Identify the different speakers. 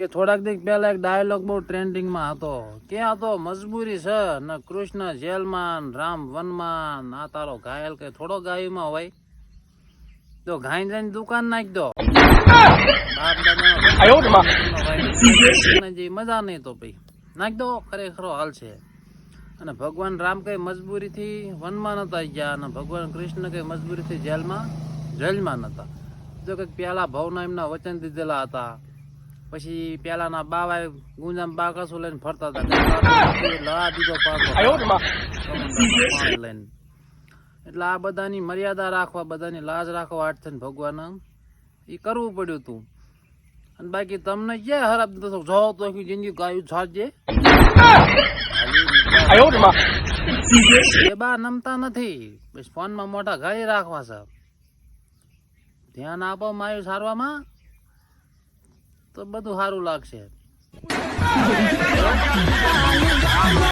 Speaker 1: કે થોડાક દિવસ પહેલા એક ડાયલોગ બહુ ટ્રેન્ડિંગમાં હતો. કે આ તો મજબૂરી છે. ને કૃષ્ણ જેલમાં રામ વનમાં આ તારો ઘાયલ કે થોડો ગાયુમાં હોય. તો ઘાઈ જઈને દુકાન નાખી દો. મજા નહીં તો ભાઈ નાખી દો ખરેખરો હાલ છે. અને ભગવાન રામ કઈ મજબૂરીથી વનમાં નતા ગયા અને ભગવાન કૃષ્ણ કઈ મજબૂરીથી જેલમાં જેલમાં નતા જો કંઈક પેલા ભવના એમના વચન દીધેલા હતા. પછી પેલાના બાવા ગુંજામ બા કશું લઈને ફરતા હતા. લડા દીધો પાછો લઈને. એટલે આ બધાની મર્યાદા રાખવા બધાની લાજ રાખવા થઈને ભગવાન એ કરવું પડ્યું તું. અને બાકી તમને ક્યાં ખરાબ તો જો તો જિંદગી ગાયું છાજે. એ બા નમતા નથી. બસ ફોનમાં મોટા ગાળી રાખવા છે. ધ્યાન આપો માયું સારવામાં. તો બધું સારું લાગશે.